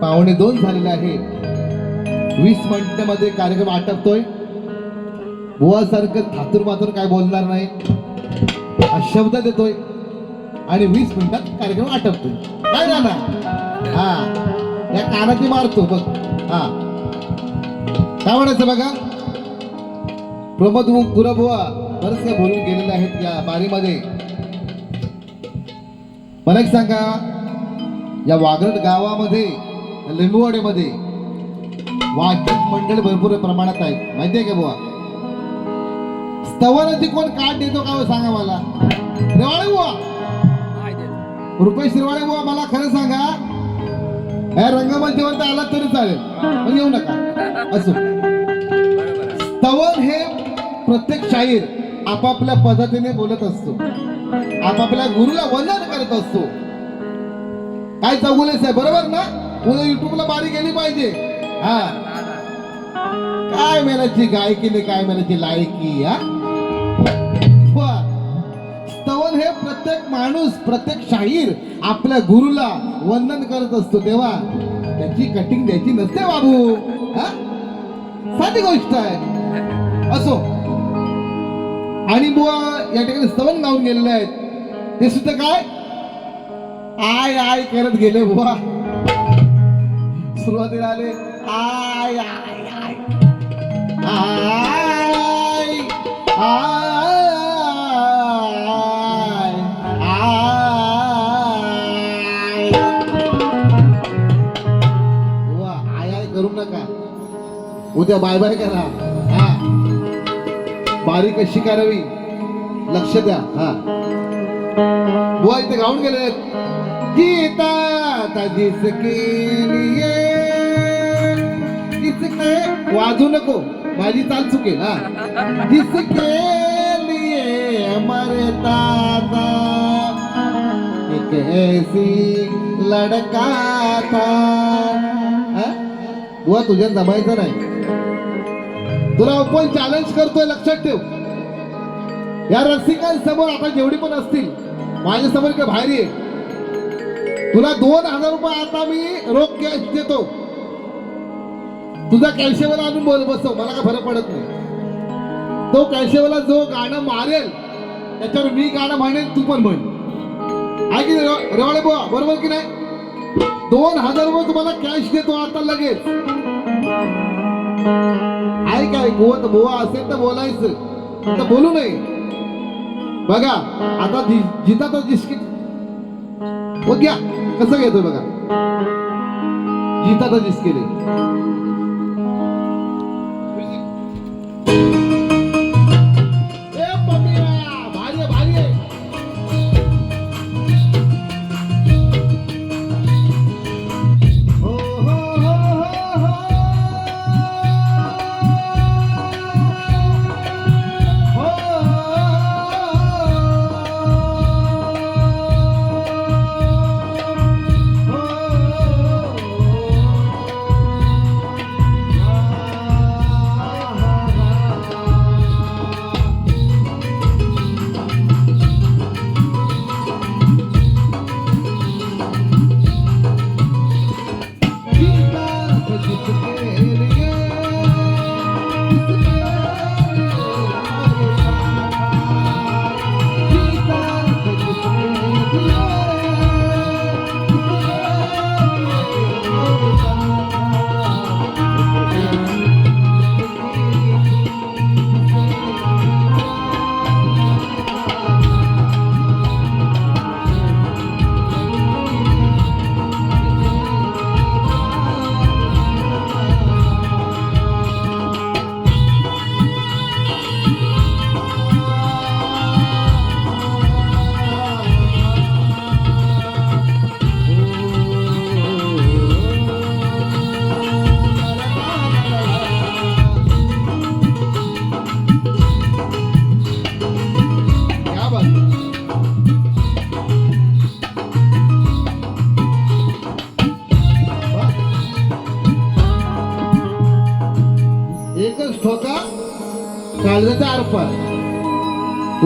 पावणे दोन झालेले आहे वीस मिनिटामध्ये कार्यक्रम आटपतोय. बुवासारखं थातूर मातूर काय बोलणार नाही. हा शब्द देतोय. आणि वीस मिनिटात कार्यक्रम आटपतोय. काय ना हा. या कानाची मारतो बघ. हा. काय म्हणायचं बघा? प्रमोद गुरबुवा बरंच काय बोलून गेलेले आहेत या बारीमध्ये. मला एक सांगा या वागरट गावामध्ये लिंबुवाडीमध्ये वाचक मंडळ भरपूर प्रमाणात आहेत. माहितीये का बुवा? स्तवनाची कोण काट देतो का हो सांगा मला? रेवाळे बुवा. रुपेश शिरवाळे बुवा मला खरं सांगा या रंगमंचावर तर आला तरी चालेल. पण येऊ नका. असो. स्तवन हे प्रत्येक शाहीर आपापल्या पद्धतीने बोलत असतो. आपापल्या गुरुला वंदन करत असतो. काय चौगुले आहे बरोबर ना? उद्या युट्यूबला बारी गेली पाहिजे. हा. काय मेलाची गायकी नाही काय मेलाची लायकी हा? स्तवन हे प्रत्येक माणूस प्रत्येक शाहीर आपल्या गुरुला वंदन करत असतो. तेव्हा त्याची कटिंग द्यायची नसते बाबू. हा? साधी गोष्ट आहे. असो. आणि बुवा या ठिकाणी स्तवन गाऊन गेलेले आहेत. ते सुद्धा काय? आय आय करत गेले बुवा. सुरुवातीला आले आय आय आय. आय आय आय. बुवा आय आय करू नका. उद्या बाय बाय करा. वारी कशी करावी. लक्ष द्या. हा. बुवा इथे गाऊन गेले गीता जिसके वाजू नको. माझी चाल चुकेल हा. जिसके लिए मरता दादा एक ऐसी लड़का था. हा? बुवा तुझ्या जमायचं नाही. तुला आपण चॅलेंज करतोय लक्षात ठेव. या रसिकांसमोर आता जेवढी पण असतील माझ्यासमोर काय बाहेर ये तुला दोन हजार रुपये आता मी रोख कॅश देतो. तुझा कॅशेवाला आणून बोल बसव मला काय फरक पडत नाही. तो कॅशेवाला जो गाणं मारेल त्याच्यावर मी गाणं म्हणेन तू पण म्हण. आहे की रेवाळे बुवा बरोबर की नाही? दोन हजार रुपये तुम्हाला कॅश देतो आता लगेच. आहे काय गोवत बोवा असेल तर बोलायचं. आता बोलू नये. बघा आता जिता तो जिसकी बघ घ्या कसं घेतो बघा. जिता तो जिसके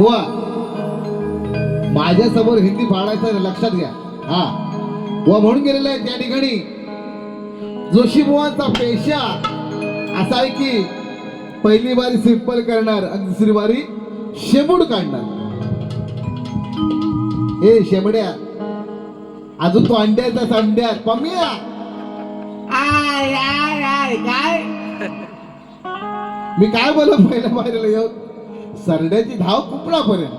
हुआ। माझ्यासमोर हिंदी फाडायचं लक्षात घ्या. हा. व म्हणून गेलेला आहे त्या ठिकाणी. जोशी बुवांचा पेशा असा आहे की पहिली बारी सिंपल करणार आणि दुसरी बारी शेबूड काढणार. ए शेमड्या. अजून तो अंड्याचा अंड्यात पम्या. आय आय आय काय? मी काय बोललो पहिल्या बारीला येऊन? सरड्याची धाव कुपडापर्यंत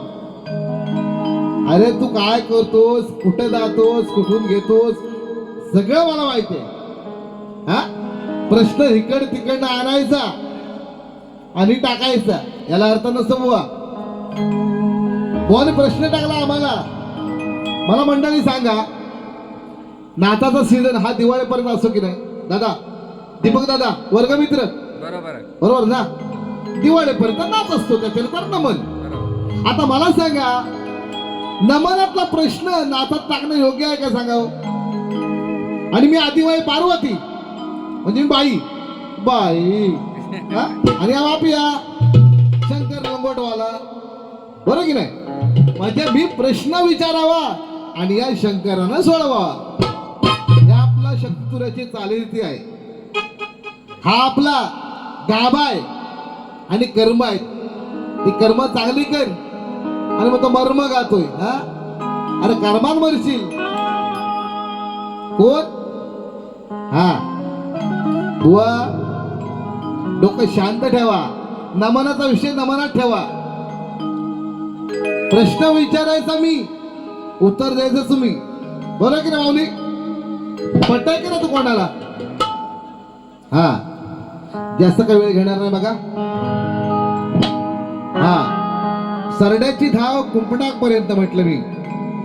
अरे तू काय करतोस? कुठं जातोस? कुठून घेतोस? सगळं मला माहिती आहे. हा? प्रश्न इकड तिकडनं आणायचा आणि टाकायचा. याला अर्थ नसतो बुवा. बुवाने प्रश्न टाकला आम्हाला. मला मंडळी सांगा नाचाचा सीझन हा दिवाळीपर्यंत असतो की नाही? दादा दीपक दादा वर्गमित्र? बरोबर बरोबर ना? दिवाळीपर्यंत नाच असतो त्याच्यानंतर नमन. आता मला सांगा नमनातला प्रश्न नाचात टाकणं योग्य आहे का सांगाव? आणि मी आदिवाई पार्वती म्हणजे बाई. बाई? आणि बापिया शंकर लंगोटवाला बरोबर की नाही? म्हणजे मी प्रश्न विचारावा आणि या शंकरानं सोडवा. हे आपला शक्तुराची चालीरीती आहे. हा आपला गाभा आहे. आणि कर्म आहेत. ती कर्म चांगली कर. आणि मग तो मर्म गातोय हा? अरे कर्मान मरशील. कोण? हा. बुवा डोकं शांत ठेवा. नमनाचा विषय नमनात ठेवा. प्रश्न विचारायचा मी. उत्तर द्यायचं तुम्ही बरं की ना माऊली? पटाय की ना तू कोणाला? हा. जास्त काही वेळ घेणार नाही बघा. हा. सरड्याची धाव कुंपणाक पर्यंत म्हटलं मी.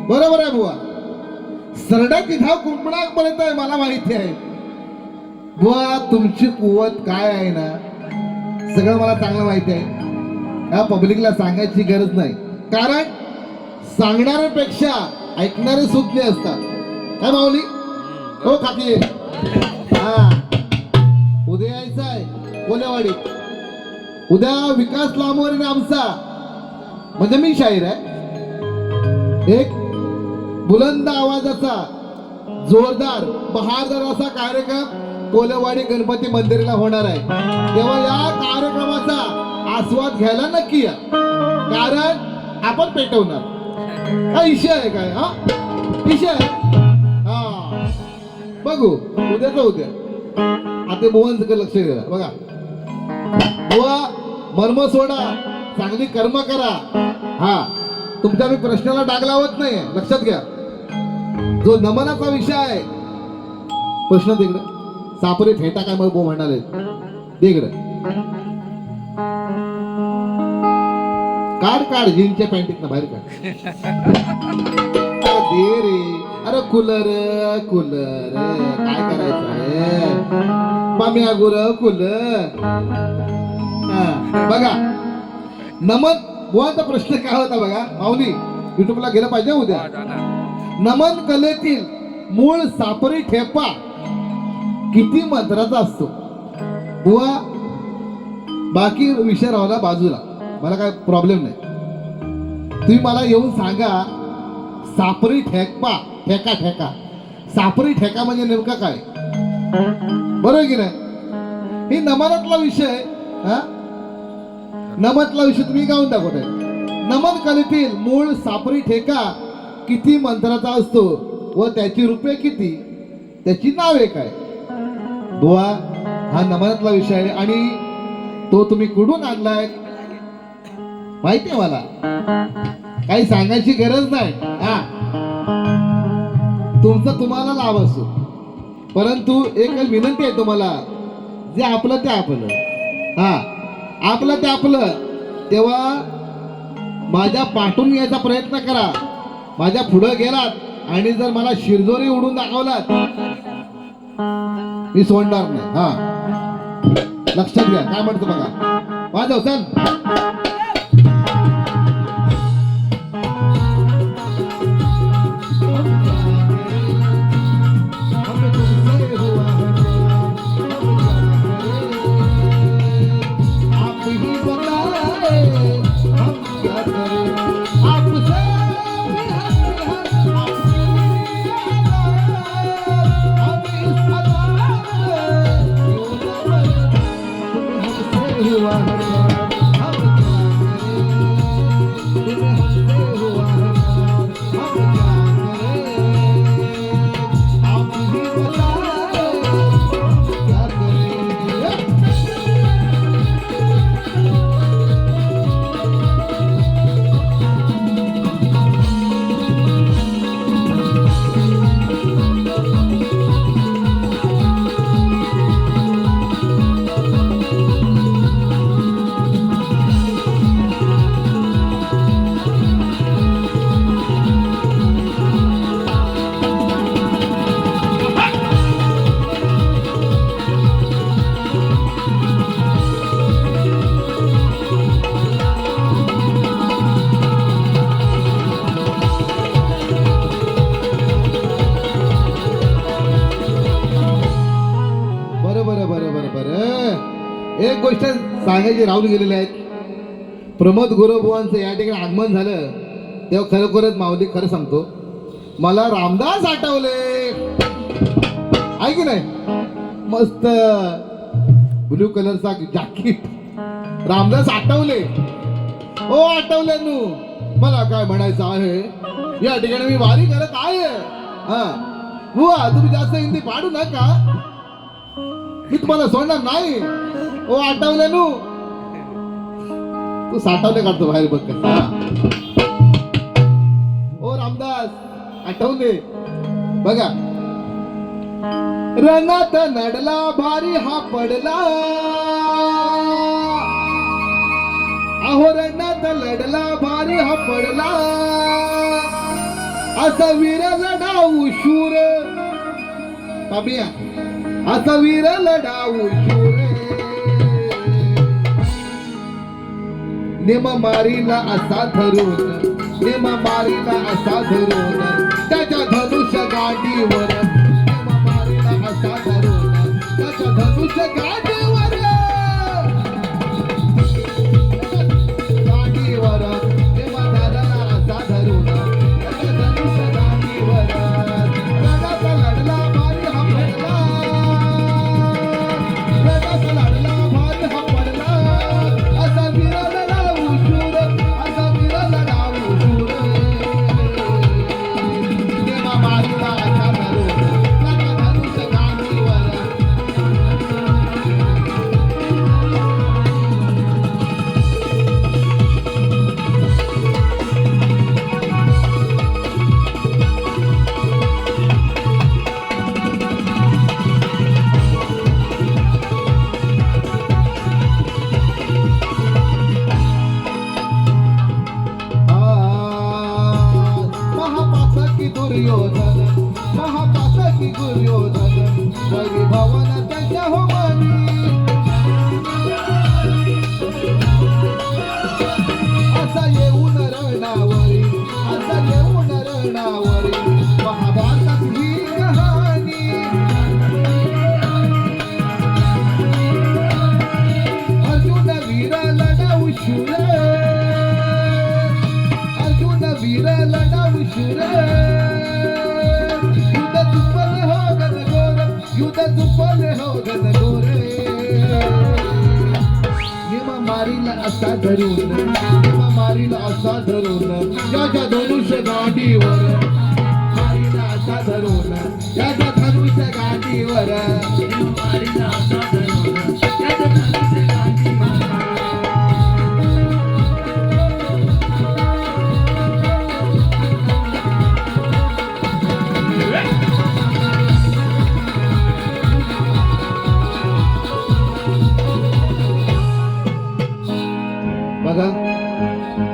बरोबर आहे बुवा. सरड्याची धाव कुंपणाक पर्यंत आहे मला माहिती आहे. बुवा तुमची कुवत काय आहे ना? सगळं मला चांगलं माहिती आहे. या पब्लिकला सांगायची गरज नाही. कारण सांगणाऱ्यापेक्षा ऐकणारे सुज्ञ असतात. काय माऊली? हो खाती हा. उद्या यायचं आहे कोलेवाडी उद्या विकास लांबवरील आमचा. म्हणजे मी शाहीर आहे. एक बुलंद आवाजाचा जोरदार बहारदार असा कार्यक्रम कोलेवाडी गणपती मंदिराला होणार आहे. तेव्हा या कार्यक्रमाचा आस्वाद घ्यायला नक्की या. कारण आपण पेटवणार. हा विषय आहे काय? हा? इशय आहे? हा. बघू. उद्याचा उद्या. आता मोहन लक्ष द्या. बघा. बुवा मर्म सोडा. चांगली कर्म करा. हा. तुमच्या मी प्रश्नाला डाग लावत नाही लक्षात घ्या. जो नमनाचा विषय आहे. प्रश्न तिकडे सापरे फेटा काय मग बो म्हणाले. तिकडे काढ काढ. जीनच्या पॅन्टीत ना बाहेर काढ. अरे दे रे. अरे कुलर कुलर. काय करायचं पाम्या गुर हा, बघा. नमन बुवाचा प्रश्न काय होता बघा? माऊली युट्यूबला गेलं पाहिजे उद्या. नमन कलेतील मूळ सापरी ठेपा किती मंत्राचा असतो? बुवा बाकी विषय राहिला बाजूला. मला काय प्रॉब्लेम नाही. तुम्ही मला येऊन सांगा सापरी ठेकपा ठेका ठेका. सापरी ठेका म्हणजे नेमका काय? बरोबर की नाही? ही नमनातला विषय हा? नमतला विषय तुम्ही गाऊन दाखवताय नमन कलेतील मूळ सापरी ठेका किती मंत्राचा असतो व त्याची रुपये किती? त्याची नावे काय? बुवा हा नमनातला विषय आहे आणि तो तुम्ही कुठून आणलाय? माहिती आहे मला? काही सांगायची गरज नाही हा? तुमचा तुम्हाला लाभ असो. परंतु एक विनंती आहे तुम्हाला जे आपलं ते आपलं. हा आपलं ते आपलं. तेव्हा माझ्या पाठून यायचा प्रयत्न करा. माझ्या पुढं गेलात आणि जर मला शिरजोरी उडून दाखवलात मी सोडणार नाही. हा. लक्षात घ्या. काय म्हणतो बघा. माझं चल. सांगायची राहून गेलेले आहेत प्रमोद गुरुबुवांचं या ठिकाणी आगमन झालं तेव्हा खरोखरच माऊली खरं सांगतो मला रामदास आठवले. आहे की नाही? मस्त. ब्लू कलरचा जॅकेट. रामदास आठवले. हो आठवले नू. मला काय म्हणायचं आहे? या ठिकाणी मी वारी करत आहे. हा. बुवा तुम्ही जास्त हिंदी पाडू नका. मी तुम्हाला सोडणार नाही. ओ आठवले नू तू साठवले काढतो बाहेर बघ का हा. ओ रामदास आठवले बघा. रणात नडला भारी हा पडला. अहो रणात लढला भारी हा पडला. असा वीर लढाऊ शूर असा वीर लढाऊ शूर नेम मारीला असा धरून नेम मारीला असा धरून त्याच्या धनुष गाडीवर नेम मारीला असा धरून त्याच्या धनुष गाडी परिभवन हो मनी असा धरून. मारील असा धरून. ज्याच्या धनुष्य गाठीवर मारील असा धरून. ज्याच्या धनुष्य गाठीवर मारील असा धरून. ज्याच्या धनुष्य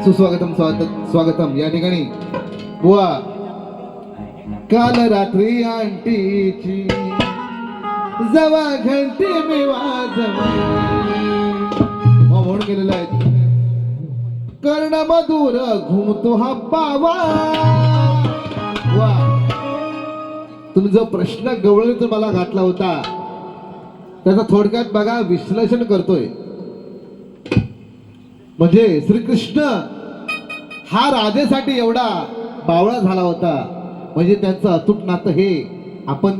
सुस्वागतम स्वागत स्वागतम. या ठिकाणी बुवा काल रात्री आंटीची जवा घंटी मी वाजवली. हो, म्हणून केलेला आहे. कर्ण मधुर घुमतो हा पावा. वा तुम्ही जो प्रश्न गवळीतून मला घातला होता त्याचा थोडक्यात बघा विश्लेषण करतोय. म्हणजे श्रीकृष्ण हा राधेसाठी एवढा बावळा झाला होता. म्हणजे त्यांचं अतूट नातं हे आपण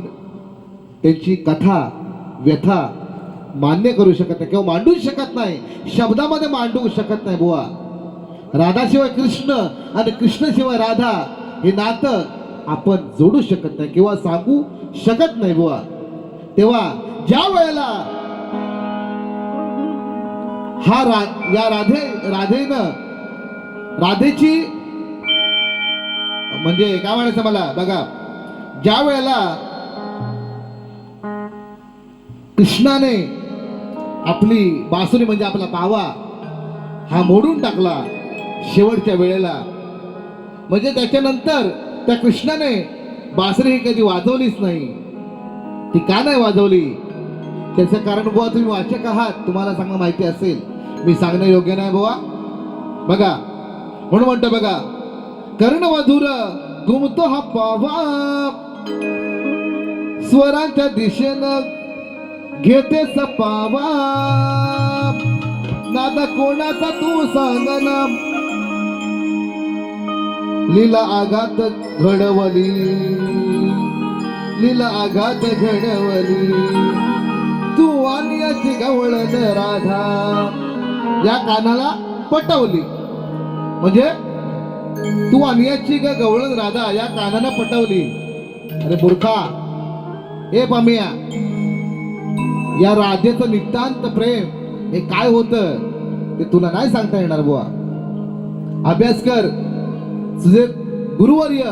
त्यांची कथा व्यथा मान्य करू शकत नाही किंवा मांडू शकत नाही. शब्दामध्ये मांडू शकत नाही बुवा. राधाशिवाय कृष्ण आणि कृष्णशिवाय राधा हे नातं आपण जोडू शकत नाही किंवा सांगू शकत नाही बुवा. तेव्हा ज्या वेळेला हा रा या राधे राधेनं राधेची म्हणजे काय म्हणायचं मला? बघा ज्या वेळेला कृष्णाने आपली बासुरी म्हणजे आपला पावा हा मोडून टाकला शेवटच्या वेळेला म्हणजे त्याच्यानंतर त्या कृष्णाने बासरी ही कधी वाजवलीच नाही. ती का नाही वाजवली? त्याचं कारण बुवा तुम्ही वाचक आहात तुम्हाला सांगणं माहिती असेल. मी सांगणं योग्य नाही बुवा. बघा म्हणून म्हणतो बघा कर्ण मधुर घुमतो हा पावा. स्वरांच्या दिशेनं घेते सपावा. नादा कोणाचा तू सांगना. लीला आघात घडवली. लीला आघात घडवली. तू वानियाची गवळण राधा. या कानाला पटवली. म्हणजे तू वानियाची ग गवळण राधा या कानानं पटवली. अरे बुरखा ए पामिया या राधेचं नितांत प्रेम हे काय होतं ते तुला नाही सांगता येणार बुवा. अभ्यास कर. तुझे गुरुवर्य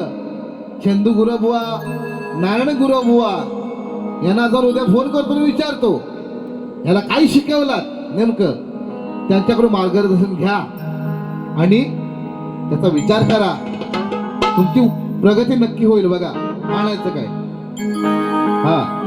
चंदू गुरुबुवा नारायण गुरुबुवा यांना जर उद्या फोन करतो मी विचारतो याला काय शिकवलात नेमकं त्यांच्याकडून मार्गदर्शन घ्या. आणि त्याचा विचार करा. तुमची प्रगती नक्की होईल बघा. आणायचं काय? हा.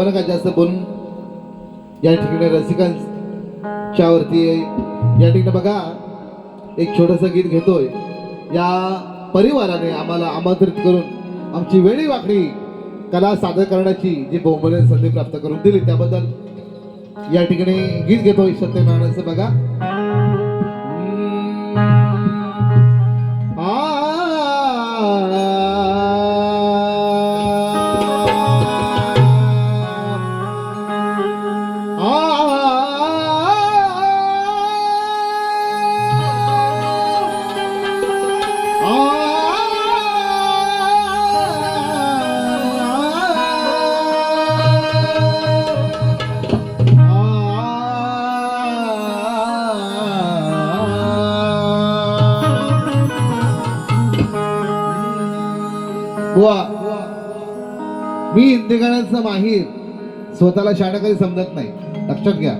बोला नका जास्त बोलून या ठिकाणी रसिकांच्या वरती या ठिकाणी बघा एक छोटस गीत घेतोय. या परिवाराने आम्हाला आमंत्रित करून आमची वेळी वाकडी कला सादर करण्याची जी बहुमूल्य संधी प्राप्त करून दिली त्याबद्दल या ठिकाणी गीत घेतोय सत्यनारायणाचं बघा. बुवा मी हिंदी गाण्याचं माहीर स्वतःला शाळा कधी समजत नाही. लक्षात घ्या.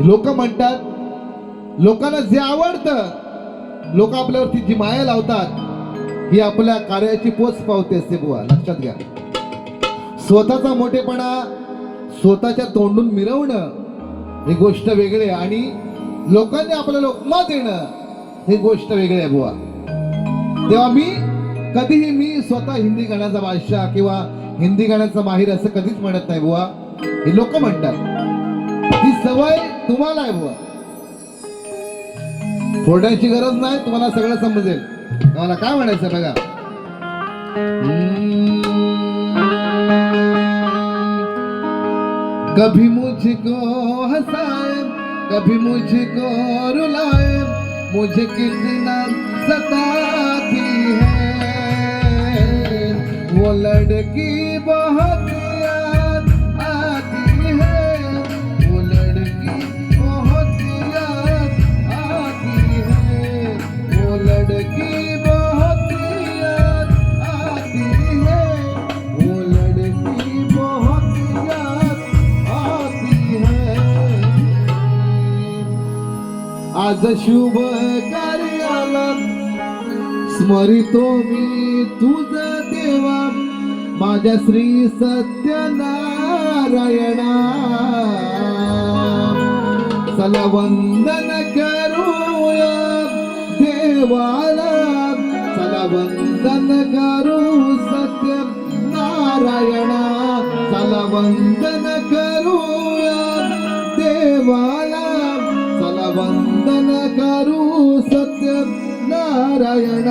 लोक म्हणतात लोकांना जे आवडतं लोक आपल्यावरती जी माया लावतात ही आपल्या कार्याची पोच पावते असते बुवा. लक्षात घ्या. स्वतःचा मोठेपणा स्वतःच्या तोंडून मिरवणं ही गोष्ट वेगळी आहे. आणि लोकांनी आपल्याला उपमा देणं ही गोष्ट वेगळी आहे बुवा. तेव्हा मी कधीही मी स्वतः हिंदी गाण्याचा बादशाह किंवा हिंदी गाण्याचा माहीर असं कधीच म्हणत नाही बुवा. हे लोक म्हणतात. ही सवय तुम्हाला आहे बुवा. फोडण्याची गरज नाही तुम्हाला सगळं समजेल. तुम्हाला काय म्हणायचं बघा? कभी मुझको हसाए कभी मुझको रुलाए मुझे कितना सताए। लड़की बहुत याद आती है। वो लड़की बहुत याद आती है। वो लड़की बहुत याद आती है। वो लड़की बहुत याद आती है। आज शुभ कार्याला स्मरितो मी तुझ రాజశ్రీ సత్యనారాయణ. సలవందన కరుయ దేవాల సలవందన కరు సత్య నారాయణ సలవందన కరుయ దేవాల సలవందన కరు సత్య నారాయణ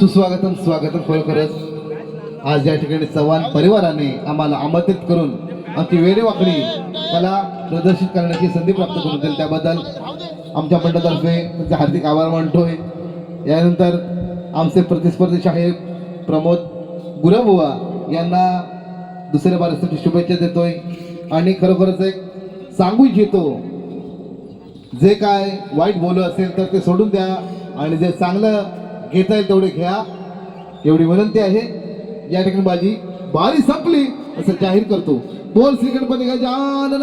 सुस्वागतम स्वागतम खरोखरच. आज या ठिकाणी चव्हाण परिवाराने आम्हाला आमंत्रित करून आमची वेडेवाकडी कला प्रदर्शित करण्याची संधी प्राप्त करून दिली. त्याबद्दल आमच्या मंडळातर्फे त्यांचे हार्दिक आभार मानतोय. यानंतर आमचे प्रतिस्पर्धी साहेब प्रमोद गुरबुवा यांना दुसऱ्या बारासाठी शुभेच्छा देतोय. आणि खरोखरच एक सांगू इच्छितो जे काय वाईट बोलू असेल तर ते सोडून द्या. आणि जे चांगलं घेता येईल तेवढे घ्या. एवढी विनंती आहे. या ठिकाणी माझी बारी संपली असं जाहीर करतो. बोल श्री गणपती गजानन